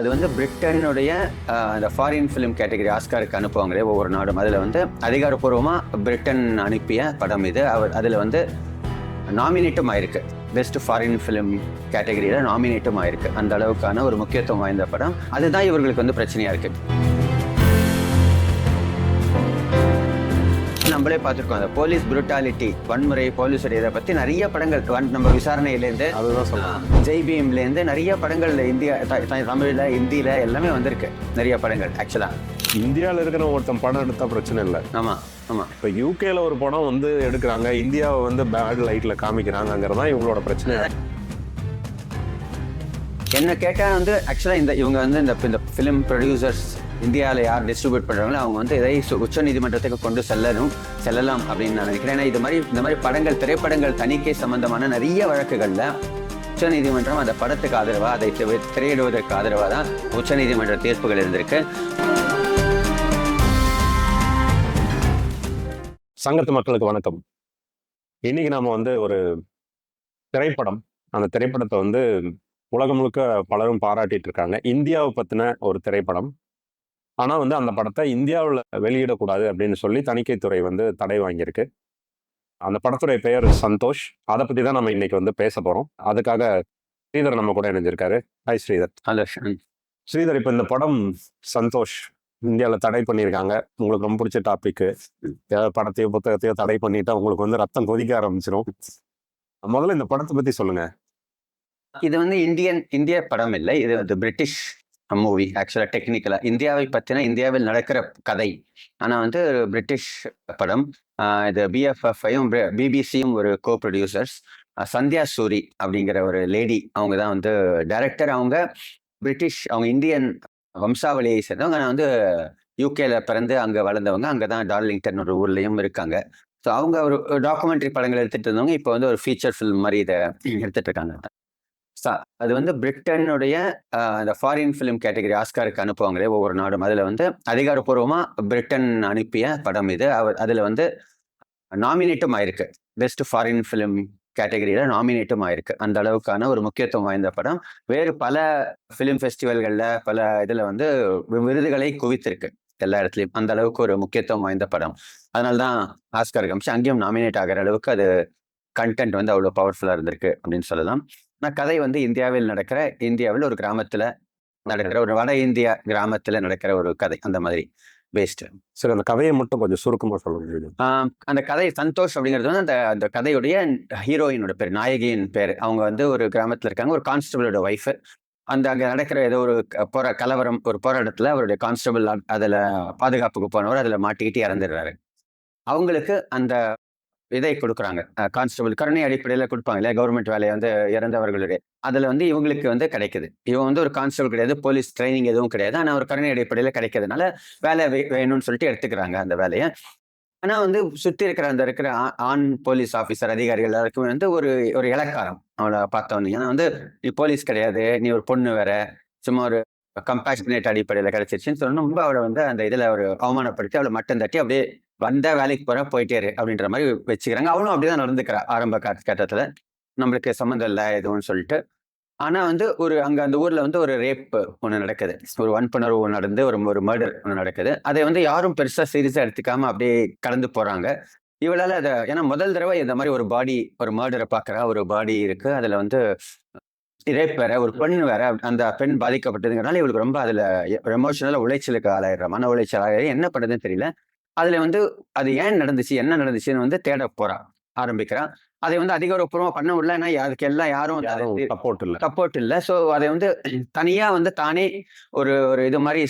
அது வந்து பிரிட்டனுடைய அந்த ஃபாரின் ஃபிலிம் கேட்டகரி ஆஸ்காருக்கு அனுப்புவாங்களே ஒவ்வொரு நாடும். அதில் வந்து அதிகாரப்பூர்வமாக பிரிட்டன் அனுப்பிய படம் இது. அவர் அதில் வந்து நாமினேட்டும் ஆயிருக்கு. பெஸ்ட் ஃபாரின் ஃபிலிம் கேட்டகரியில் நாமினேட்டும் ஆயிருக்கு. அந்த அளவுக்கான ஒரு முக்கியத்துவம் வாய்ந்த படம். அதுதான் இவர்களுக்கு வந்து பிரச்சனையாக இருக்குது நம்மளே பார்த்துருக்கோம். அந்த போலீஸ் புருட்டாலிட்டி வன்முறை போலீஸுடைய இதை பற்றி நிறைய படங்கள். நம்ம விசாரணையிலேருந்து அதுதான் சொல்லலாம் ஜெய் பீம்லேருந்து நிறைய படங்கள் இந்தியா தமிழ்ல ஹிந்தியில் எல்லாமே வந்திருக்கு. நிறைய படங்கள் ஆக்சுவலாக இந்தியாவில் இருக்கிற ஒருத்தன் படம் எடுத்தா பிரச்சனை இல்லை. ஆமாம் ஆமாம் இப்போ யூகேல ஒரு படம் வந்து எடுக்கிறாங்க. இந்தியாவை வந்து பேட் லைட்ல காமிக்கிறாங்கிறதான் இவங்களோட பிரச்சனை. என்ன கேட்டால் வந்து ஆக்சுவலாக இந்த இவங்க வந்து இந்த இந்த ஃபிலிம் ப்ரொடியூசர்ஸ் இந்தியாவில் யார் டிஸ்ட்ரிபியூட் பண்ணுறாங்களோ அவங்க வந்து இதை உச்ச நீதிமன்றத்துக்கு கொண்டு செல்லணும் செல்லலாம் அப்படின்னு நான் நினைக்கிறேன். ஏன்னா இது மாதிரி இந்த மாதிரி படங்கள் திரைப்படங்கள் தணிக்கை சம்பந்தமான நிறைய வழக்குகளில் உச்சநீதிமன்றம் அந்த படத்துக்கு ஆதரவாக அதை திரையிடுவதற்கு ஆதரவாக தான் உச்சநீதிமன்ற தீர்ப்புகள் இருந்திருக்கு. சங்கத்து மக்களுக்கு வணக்கம். இன்னைக்கு நாம வந்து ஒரு திரைப்படம் அந்த திரைப்படத்தை வந்து உலகம் முழுக்க பலரும் பாராட்டிட்டு இருக்காங்க இந்தியாவை பத்தின ஒரு திரைப்படம். ஆனா வந்து அந்த படத்தை இந்தியாவில் வெளியிடக்கூடாது அப்படின்னு சொல்லி தணிக்கைத்துறை வந்து தடை வாங்கியிருக்கு. அந்த படத்துடைய பெயர் சந்தோஷ். அதை பத்தி தான் நம்ம இன்னைக்கு வந்து பேச போறோம். அதுக்காக ஸ்ரீதர் நம்ம கூட இணைஞ்சிருக்காரு. ஹாய் ஸ்ரீதர். அந்த ஸ்ரீதர் இப்போ இந்த படம் சந்தோஷ் இந்தியாவில் தடை பண்ணியிருக்காங்க. உங்களுக்கு ரொம்ப பிடிச்ச டாபிக் படத்தையோ புத்தகத்தையோ தடை பண்ணிட்டா உங்களுக்கு வந்து ரத்தம் கொதிக்க ஆரம்பிச்சிடும் முதல்ல இந்த படத்தை பத்தி சொல்லுங்க. இது வந்து இந்தியன் இந்திய படம் இல்லை. இது வந்து பிரிட்டிஷ் மூவி ஆக்சுவலாக டெக்னிக்கலாக இந்தியாவை பற்றின இந்தியாவில் நடக்கிற கதை. ஆனால் வந்து ஒரு பிரிட்டிஷ் படம். இது பிஎஃப்எஃப்ஐயும் பிபிசியும் ஒரு கோ ப்ரொடியூசர்ஸ் சந்தியா சூரி அப்படிங்கிற ஒரு லேடி அவங்க தான் வந்து டைரக்டர் அவங்க பிரிட்டிஷ் அவங்க இந்தியன் வம்சாவளியை சேர்ந்தவங்க. ஆனால் வந்து யூகேல பிறந்து அங்கே வளர்ந்தவங்க. அங்கே தான் டார்லிங்டன் ஒரு ஊர்லேயும் இருக்காங்க. ஸோ அவங்க ஒரு டாக்குமெண்ட்ரி படங்கள் எடுத்துட்டு இருந்தவங்க. இப்போ வந்து ஒரு ஃபீச்சர் ஃபில்ம் மாதிரி இதை எடுத்துட்டு இருக்காங்க. அது வந்து பிரிட்டனுடைய அந்த ஃபாரின் ஃபிலிம் கேட்டகரி ஆஸ்காருக்கு அனுப்புவாங்களே ஒவ்வொரு நாடும். அதில் வந்து அதிகாரப்பூர்வமாக பிரிட்டன் அனுப்பிய படம் இது. அவர் அதில் வந்து நாமினேட்டும் ஆயிருக்கு. பெஸ்ட் ஃபாரின் ஃபிலிம் கேட்டகரியில் நாமினேட்டும் ஆயிருக்கு. அந்த அளவுக்கான ஒரு முக்கியத்துவம் வாய்ந்த படம். வேறு பல ஃபிலிம் ஃபெஸ்டிவல்களில் பல இதில் வந்து விருதுகளை குவித்திருக்கு. எல்லா இடத்துலையும். அந்த அளவுக்கு ஒரு முக்கியத்துவம் வாய்ந்த படம். அதனால தான் ஆஸ்கார் காமிச்சு அங்கேயும் நாமினேட் ஆகிற அளவுக்கு அது கண்டென்ட் வந்து அவ்வளோ பவர்ஃபுல்லாக இருந்திருக்கு அப்படின்னு சொல்லலாம். ஆனால் கதை வந்து இந்தியாவில் நடக்கிற இந்தியாவில் ஒரு கிராமத்தில் நடக்கிற ஒரு வட இந்திய கிராமத்தில் நடக்கிற ஒரு கதை அந்த மாதிரி. பேஸ்டு சரி அந்த கதையை மட்டும் கொஞ்சம் சுருக்கமா சொல்லுங்க அந்த கதை சந்தோஷ் அப்படிங்கிறது வந்து அந்த அந்த கதையுடைய ஹீரோயினோட பேர் நாயகியின் பேர். அவங்க வந்து ஒரு கிராமத்தில் இருக்காங்க ஒரு கான்ஸ்டபிளோட ஒய்ஃபு அந்த அங்கே நடக்கிற ஏதோ ஒரு போரா கலவரம் ஒரு போராட்டத்தில் அவருடைய கான்ஸ்டபிள் அதில் பாதுகாப்புக்கு போனவர் அதில் மாட்டிக்கிட்டு இறந்துடுறாரு. அவங்களுக்கு அந்த இதை கொடுக்குறாங்க. கான்ஸ்டபிள் கருணை அடிப்படையில் கொடுப்பாங்க. இல்லையா? கவர்மெண்ட் வேலையை வந்து இறந்தவர்களுடைய. அதில் வந்து இவங்களுக்கு வந்து கிடைக்குது. இவன் வந்து ஒரு கான்ஸ்டபிள் கிடையாது போலீஸ் ட்ரைனிங் எதுவும் கிடையாது. ஆனால் ஒரு கருணை அடிப்படையில் கிடைக்கிறதுனால வேலை வேணும்னு சொல்லிட்டு எடுத்துக்கிறாங்க அந்த வேலையை. ஆனால் வந்து சுற்றி இருக்கிற அந்த இருக்கிற ஆ- ஆண் போலீஸ் ஆஃபீஸர் அதிகாரிகள் எல்லாருக்குமே வந்து ஒரு ஒரு இலக்காரம் அவளை பார்த்தவொன்னே ஏன்னா வந்து நீ போலீஸ் கிடையாது நீ ஒரு பொண்ணு வேற சும்மா ஒரு கம்பேஷனேட் அடிப்படையில் கிடைச்சிருச்சுன்னு சொன்னால் ரொம்ப அவளை வந்து அந்த இதில் ஒரு அவமானப்படுத்தி அவளை மட்டம் தட்டி அப்படியே வந்த வேலைக்கு போகிற போயிட்டே இரு அப்படின்ற மாதிரி வச்சுக்கிறாங்க. அவளும் அப்படிதான் நடந்துக்கிறா ஆரம்ப கால- நம்மளுக்கு சம்மந்தம் இல்லை எதுவும் சொல்லிட்டு. ஆனால் வந்து ஒரு அங்கே அந்த ஊரில் வந்து ஒரு ரேப் ஒன்று நடக்குது. ஒரு வன்புணர்வு நடந்து ஒரு ஒரு மர்டர் ஒன்று நடக்குது. அதை வந்து யாரும் பெருசாக சீரியஸாக எடுத்துக்காமல் அப்படியே கடந்து போகிறாங்க இவளால் அதை ஏன்னா முதல் தடவை இந்த மாதிரி ஒரு பாடி ஒரு மர்டரை பார்க்குறா ஒரு பாடி இருக்குது அதில் வந்து ரேப் வேற ஒரு பெண் வேற அந்த பெண் பாதிக்கப்பட்டதுங்கிறனால இவளுக்கு ரொம்ப அதில் எமோஷனலாக உளைச்சலுக்கு ஆளாயிடுறா மன உளைச்சல் ஆகிடுறா என்ன பண்ணுறதுன்னு தெரியல. அதுல வந்து அது ஏன் நடந்துச்சு என்ன நடந்துச்சுன்னு வந்து தேட போகிறா ஆரம்பிக்கிறான் அதை வந்து அதிகாரப்பூர்வமா பண்ண முடியல. ஏன்னா அதுக்கு எல்லாம் யாரும் சப்போர்ட் இல்ல. சப்போர்ட் இல்லை. ஸோ அதை வந்து தனியா வந்து தானே ஒரு ஒரு இது மாதிரி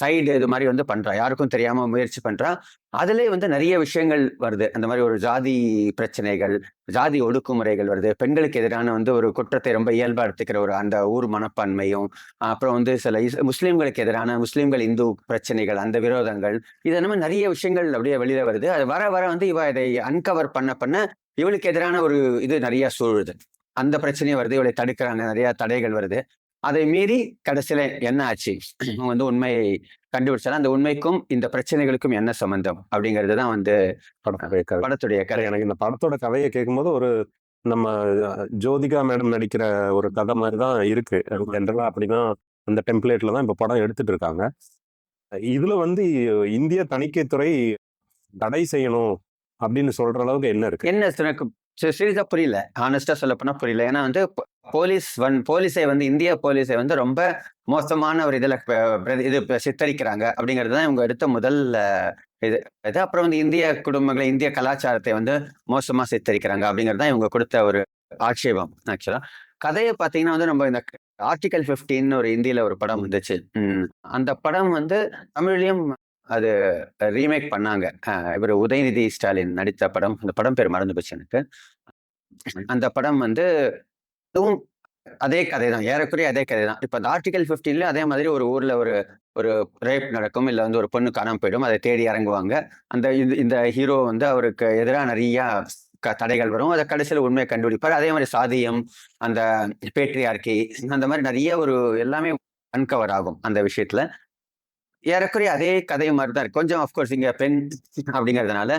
சைடு இது மாதிரி வந்து பண்றா. யாருக்கும் தெரியாம முயற்சி பண்றா. அதுலயே வந்து நிறைய விஷயங்கள் வருது. அந்த மாதிரி ஒரு ஜாதி பிரச்சனைகள் ஜாதி ஒடுக்குமுறைகள் வருது. பெண்களுக்கு எதிரான வந்து ஒரு குற்றத்தை ரொம்ப இயல்பா எடுத்துக்கிற ஒரு அந்த ஊர் மனப்பான்மையும் அப்புறம் வந்து சில முஸ்லிம்களுக்கு எதிரான முஸ்லிம்கள் இந்து பிரச்சனைகள் அந்த விரோதங்கள் இது மாதிரி நிறைய விஷயங்கள் அப்படியே வெளியில வருது. அது வர வர வந்து இவ இதை அன்கவர் பண்ண பண்ண இவளுக்கு எதிரான ஒரு இது நிறைய சூழுது. அந்த பிரச்சனையும் வருது. இவளை தடுக்கிறாங்க. நிறைய தடைகள் வருது. அதை மீறி கடைசியில என்ன ஆச்சு? இவங்க வந்து உண்மையை கண்டுபிடிச்சாலும் அந்த உண்மைக்கும் இந்த பிரச்சனைகளுக்கும் என்ன சம்பந்தம்? அப்படிங்கிறது தான் வந்து படத்துடைய கதை. எனக்கு இந்த படத்தோட கதையை கேட்கும்போது ஒரு நம்ம ஜோதிகா மேடம் நடிக்கிற ஒரு கதை மாதிரி தான் இருக்கு. ஜென்ரலா அப்படிதான் அந்த டெம்ப்ளேட்ல தான் இப்போ படம் எடுத்துட்டு இருக்காங்க. இதுல வந்து இந்திய தணிக்கைத்துறை தடை செய்யணும். அப்படின்னு சொல்ற அளவுக்கு என்ன இருக்கு. என்ன எனக்கு சீரியஸா புரியல. ஆனஸ்டா சொல்ல போனா புரியல. ஏன்னா வந்து போலீஸ் வன் போலீஸை வந்து இந்திய போலீஸை வந்து ரொம்ப மோசமான ஒரு இதில் இது சித்தரிக்கிறாங்க அப்படிங்கிறது தான் இவங்க எடுத்த முதல் இது. இது அப்புறம் வந்து இந்திய குடும்பங்களை இந்திய கலாச்சாரத்தை வந்து மோசமாக சித்தரிக்கிறாங்க அப்படிங்கிறது தான் இவங்க கொடுத்த ஒரு ஆட்சேபம் ஆக்சுவலாக கதையை பார்த்தீங்கன்னா வந்து நம்ம இந்த ஆர்டிகல் 15 ஒரு இந்தியில் ஒரு படம் வந்துச்சு. அந்த படம் வந்து தமிழ்லயும் அது ரீமேக் பண்ணாங்க. இவர் உதயநிதி ஸ்டாலின் நடித்த படம். அந்த படம் பேர் மறந்து போச்சு எனக்கு. அந்த படம் வந்து இதுவும் அதே கதை தான் ஏறக்குறைய அதே கதை தான் இப்போ அந்த ஆர்டிகல் ஃபிஃப்டீன்ல அதே மாதிரி ஒரு ஊர்ல ஒரு ஒரு ரேப் நடக்கும். இல்லை வந்து ஒரு பொண்ணு காணாம போயிடும். அதை தேடி இறங்குவாங்க. அந்த இது இந்த ஹீரோ வந்து அவருக்கு எதிராக நிறைய க- தடைகள் வரும். அதை கடைசியில் உண்மையை கண்டுபிடிப்பார். அதே மாதிரி சாதியம் அந்த பேட்ரியார்கி அந்த மாதிரி நிறைய ஒரு எல்லாமே அன்கவர் ஆகும் அந்த விஷயத்துல. ஏறக்குறைய அதே கதை மாதிரி தான் இருக்கு. கொஞ்சம் அஃப்கோர்ஸ் இங்க பெண் அப்படிங்கிறதுனால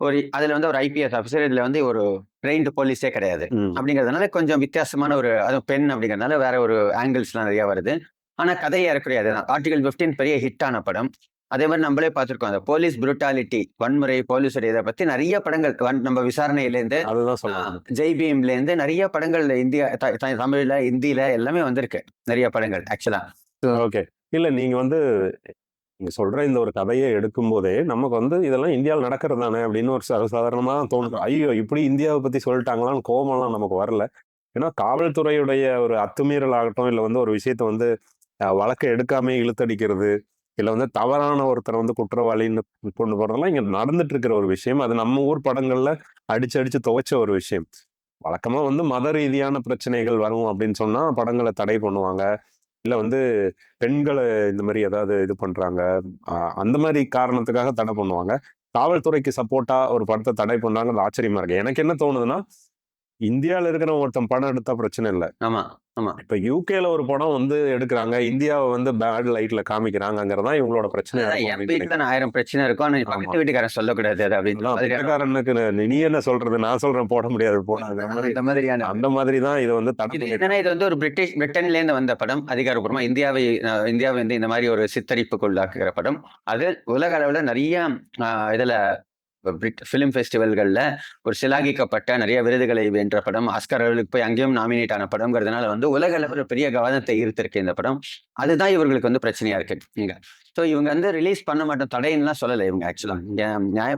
ஒரு அதுல வந்து ஒரு ஐபிஎஸ் ஆஃபீஸர் இதுல வந்து ஒரு ட்ரெயின்டு போலீஸே கிடையாது. அப்படிங்கிறதுனால கொஞ்சம் வித்தியாசமான ஒரு அதுவும் பெண் அப்படிங்கிறதுனால வேற ஒரு ஆங்கிள்ஸ்லாம் நிறைய வருது. ஆனா கதை ஏறக்குறைய அதுதான். ஆர்டிகல் 15 பெரிய ஹிட்டான படம். அதே மாதிரி நம்மளே பார்த்திருக்கோம். அந்த போலீஸ் புருட்டாலிட்டி வன்முறை போலீஸுடைய இதை பத்தி நிறைய படங்கள் வன்- நம்ம விசாரணையிலேருந்து ஜெய் பீம்ல இருந்து நிறைய படங்கள் இந்தியா தமிழ்ல இந்தியில எல்லாமே வந்திருக்கு. நிறைய படங்கள் ஆக்சுவலா ஓகே. இல்ல நீங்க வந்து நீங்க சொல்ற இந்த ஒரு கதையை எடுக்கும் போதே நமக்கு வந்து இதெல்லாம் இந்தியாவில் நடக்கிறது தானே அப்படின்னு ஒரு சர்வசாதாரணமா தோணும் ஐயோ! இப்படி இந்தியாவை பத்தி சொல்லிட்டாங்களான்னு கோபம்லாம் நமக்கு வரல. ஏன்னா காவல்துறையுடைய ஒரு அத்துமீறல் ஆகட்டும் இல்லை வந்து ஒரு விஷயத்த வந்து அஹ், வழக்கை எடுக்காம இழுத்தடிக்கிறது இல்லை வந்து தவறான ஒருத்தரை வந்து குற்றவாளின்னு கொண்டு போறதெல்லாம் இங்க நடந்துட்டு இருக்கிற ஒரு விஷயம். அது நம்ம ஊர் படங்கள்ல அடிச்சு அடிச்சு துவைச்ச ஒரு விஷயம். வழக்கமா வந்து மத ரீதியான பிரச்சனைகள் வரும் அப்படின்னு சொன்னா படங்களை தடை பண்ணுவாங்க. இல்லை வந்து பெண்களை இந்த மாதிரி ஏதாவது இது பண்றாங்க அந்த மாதிரி காரணத்துக்காக தடை பண்ணுவாங்க. காவல்துறைக்கு சப்போர்ட்டா ஒரு படத்தை தடை பண்ணாங்க ஆச்சரியமா இருக்கு. எனக்கு என்ன தோணுதுன்னா இந்தியால இருக்கிற ஒருத்தன் படம் எடுத்தா பிரச்சனை இல்லை. ஆமா. ஆமா. இப்ப யூகேல ஒரு படம் வந்து எடுக்கிறாங்க. இந்தியாவை வந்து பேட் லைட்ல காமிக்கிறாங்கிறதா இவங்களோட இருக்கும் என் ஆயிரம் பிரச்சனை இருக்கும். ஆனா. பக்கத்து வீட்டுக்காரன் சொல்லக்கூடாது அது அப்படின்னு நீ- என்ன சொல்றது? நான் சொல்றேன் போட முடியாது அந்த மாதிரி அந்த மாதிரியான அந்த மாதிரி தான் இது வந்து தடை. என்னன்னா இது வந்து ஒரு பிரிட்டிஷ் பிரிட்டன்ல இருந்து வந்த படம். அதிகாரப்பூர்வமா இந்தியாவை இந்தியாவை வந்து இந்த மாதிரி ஒரு சித்தரிப்புக்குள்ளாக்குகிற படம். அது உலக அளவுல நிறைய அஹ், பிரிட் ஃபிலிம் ஃபெஸ்டிவல்களில் ஒரு சிலாகிக்கப்பட்ட நிறைய விருதுகளை வென்ற படம் ஆஸ்கர் அவர்களுக்கு போய் அங்கேயும் நாமினேட் ஆன படம்ங்கிறதுனால வந்து உலக அளவில் ஒரு பெரிய கவனத்தை ஈர்த்திருக்கு இந்த படம். அதுதான் இவர்களுக்கு வந்து பிரச்சனையாக இருக்கு. இங்க. ஸோ இவங்க வந்து ரிலீஸ் பண்ண மாட்டோம். தடைன்னுலாம் சொல்லலை இவங்க ஆக்சுவலா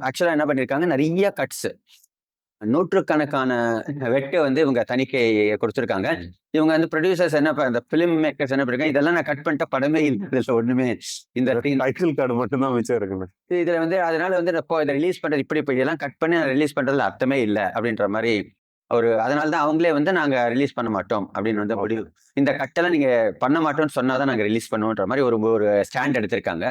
ஆக்சுவலாக என்ன பண்ணியிருக்காங்க நிறைய கட்ஸ் நூற்றுக்கணக்கான வெட்டு வந்து இவங்க தணிக்கை கொடுத்துருக்காங்க. இவங்க வந்து ப்ரொடியூசர்ஸ் என்ன இந்த ஃபிலிம் மேக்கர்ஸ் என்ன பண்ணிருக்காங்க? இதெல்லாம் நான் கட் பண்ணிட்ட படமே இல்லை. ஒண்ணுமே இந்த டைட்டில் கார்டு மட்டும் தான் மிச்சம் இருக்குங்க இதுல வந்து அதனால வந்து இதை ரிலீஸ் பண்றது இப்படி இப்படி இதெல்லாம் கட் பண்ணி ரிலீஸ் பண்றதுல அர்த்தமே இல்லை அப்படின்ற மாதிரி ஒரு அதனால தான் அவங்களே வந்து நாங்க ரிலீஸ் பண்ண மாட்டோம் அப்படின்னு வந்து முடிவு. இந்த கட்டெல்லாம் நீங்க பண்ண மாட்டோம்னு சொன்னாதான் நாங்க ரிலீஸ் பண்ணுவோன்ற மாதிரி ஒரு ஒரு ஸ்டாண்ட் எடுத்திருக்காங்க.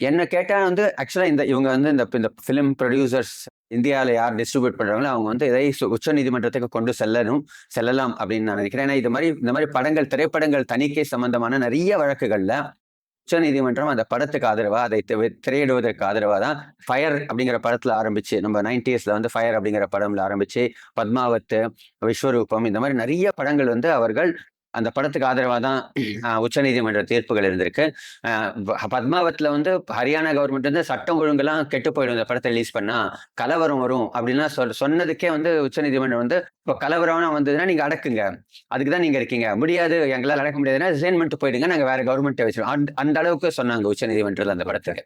என்ன கேட்டால் வந்து ஆக்சுவலாக இந்த இவங்க வந்து இந்த இந்த ஃபிலிம் ப்ரொடியூசர்ஸ் இந்தியாவில் யார் டிஸ்ட்ரிபியூட் பண்ணுறாங்களோ அவங்க வந்து இதை உச்ச நீதிமன்றத்துக்கு கொண்டு செல்லணும் செல்லலாம் அப்படின்னு நான் நினைக்கிறேன். ஏன்னா இது மாதிரி இந்த மாதிரி படங்கள் திரைப்படங்கள் தணிக்கை சம்பந்தமான நிறைய வழக்குகளில் உச்ச நீதிமன்றம் அந்த படத்துக்கு ஆதரவாக அதை திரையிடுவதற்கு ஆதரவாக தான் ஃபயர் அப்படிங்கிற படத்தில் ஆரம்பிச்சு நம்ம நைன்டிஸில் வந்து ஃபயர் அப்படிங்கிற படம்ல ஆரம்பிச்சு பத்மாவத்து விஸ்வரூபம் இந்த மாதிரி நிறைய படங்கள் வந்து அவர்கள் அந்த படத்துக்கு ஆதரவாக தான் உச்ச நீதிமன்ற தீர்ப்புகள் இருந்திருக்கு. பத்மாவத்துல வந்து ஹரியானா கவர்மெண்ட் வந்து சட்டம் ஒழுங்கெல்லாம் கெட்டு போயிடும் இந்த படத்தை ரிலீஸ் பண்ணா கலவரம் வரும் அப்படின்லாம் சொல் சொன்னதுக்கே வந்து உச்ச நீதிமன்றம் வந்து இப்போ கலவரம் வந்ததுன்னா நீங்க அடக்குங்க. அதுக்கு தான் நீங்க இருக்கீங்க. முடியாது எங்களால் அடக்க முடியாதுன்னா ரிசைன் பண்ணிட்டு போயிடுங்க. நாங்க வேற கவர்மெண்ட்டை வச்சிருக்கோம். அந்த- அந்த அளவுக்கு சொன்னாங்க உச்ச நீதிமன்றத்தில் அந்த படத்துக்கு.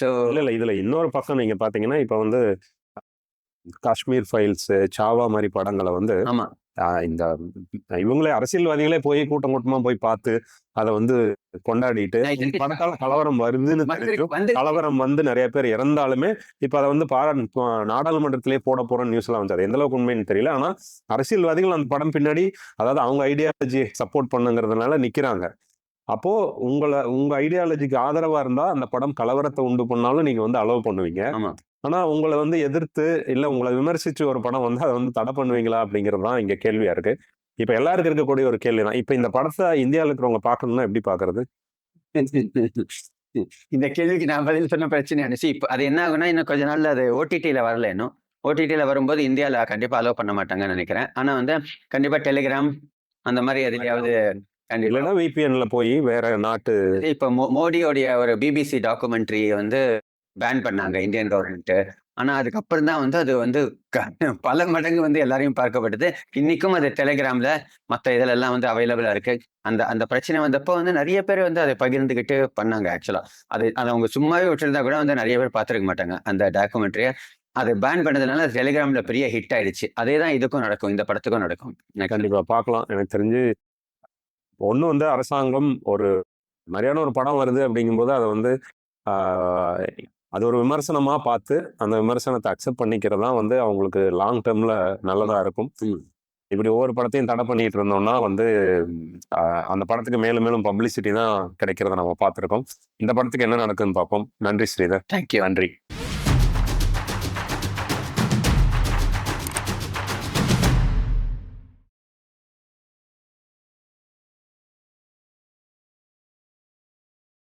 ஸோ இல்ல இல்ல. இதுல இன்னொரு பக்கம் நீங்க பாத்தீங்கன்னா இப்ப வந்து காஷ்மீர் ஃபைல்ஸ் சாவா மாதிரி படங்களை வந்து ஆமா. ஆஹ் இந்த இவங்களே அரசியல்வாதிகளே போய் கூட்டம் கூட்டமா போய் பார்த்து அதை வந்து கொண்டாடிட்டு படத்தால கலவரம் வருதுன்னு கலவரம் வந்து நிறைய பேர் இறந்தாலுமே இப்ப அதை வந்து பாரா நாடாளுமன்றத்திலே போட போற நியூஸ் எல்லாம் வந்து அது எந்த அளவுக்கு உண்மைன்னு தெரியல. ஆனா அரசியல்வாதிகள் அந்த படம் பின்னாடி அதாவது அவங்க ஐடியாலஜி சப்போர்ட் பண்ணுங்கிறதுனால நிக்கிறாங்க. அப்போ உங்களை உங்க ஐடியாலஜிக்கு ஆதரவா இருந்தா அந்த படம் கலவரத்தை உண்டு பண்ணாலும் நீங்க வந்து அலோவ் பண்ணுவீங்க. ஆமா ஆனா உங்களை வந்து எதிர்த்து இல்ல உங்களை விமர்சிச்சு ஒரு படம் வந்து அதை வந்து தடை பண்ணுவீங்களா அப்படிங்கிறது தான் இங்க கேள்வியா இருக்கு. இப்ப எல்லாருக்கும் இருக்கக்கூடிய ஒரு கேள்வி தான். இப்ப இந்த படத்தை இந்தியாவில் இருக்கிறவங்க பார்க்கணும்னா எப்படி பாக்குறது இந்த கேள்விக்கு நான் பதில் சொன்ன பிரச்சனை அனுச்சு இப்போ அது என்ன ஆகும்னா இன்னும் கொஞ்ச நாள்ல அது ஓடிடியில் வரல இன்னும். ஓடிடியில் வரும்போது இந்தியாவில் கண்டிப்பாக அலோவ் பண்ண மாட்டாங்கன்னு நினைக்கிறேன். ஆனால் வந்து கண்டிப்பாக டெலிகிராம் அந்த மாதிரி எதுலையாவது கண்டிப்பா. இல்லைன்னா விபிஎன்ல போய் வேற நாட்டு இப்போ மோடியோடைய ஒரு பிபிசி டாக்குமெண்ட்ரி வந்து பேன் பண்ணாங்க இந்தியன் கவர்மெண்ட்டு ஆனால் அதுக்கப்புறம் தான் வந்து அது வந்து க- பல மடங்கு வந்து எல்லாரையும் பார்க்கப்பட்டது. இன்றைக்கும் அது டெலிகிராமில் மற்ற இதிலெல்லாம் வந்து அவைலபிளாக இருக்குது அந்த அந்த பிரச்சனை வந்தப்போ வந்து நிறைய பேர் வந்து அதை பகிர்ந்துக்கிட்டு பண்ணாங்க ஆக்சுவலாக அது அதை அவங்க சும்மாவே விட்டுருந்தா கூட வந்து நிறைய பேர் பார்த்துருக்க மாட்டாங்க அந்த டாக்குமெண்ட்ரியை அதை பேன் பண்ணதுனால டெலிகிராமில் பெரிய ஹிட் ஆயிடுச்சு. அதே தான் இதுக்கும் நடக்கும் இந்த படத்துக்கும் நடக்கும். கண்டிப்பாக பார்க்கலாம். எனக்கு தெரிஞ்சு ஒன்று வந்து அரசாங்கம் ஒரு மாதிரியான ஒரு படம் வருது அப்படிங்கும்போது அதை வந்து அது ஒரு விமர்சனமா பார்த்து அந்த விமர்சனத்தை அக்செப்ட் பண்ணிக்கிறது தான் வந்து அவங்களுக்கு லாங் டேர்ம்ல நல்லதா இருக்கும். இப்படி ஒவ்வொரு படத்தையும் தடை பண்ணிட்டு இருந்தோம்னா வந்து அந்த படத்துக்கு மேலும் மேலும் பப்ளிசிட்டி தான் கிடைக்கிறத நம்ம பார்த்துருக்கோம். இந்த படத்துக்கு என்ன நடக்குதுன்னு பார்ப்போம். நன்றி ஸ்ரீதர். தேங்க்யூ நன்றி.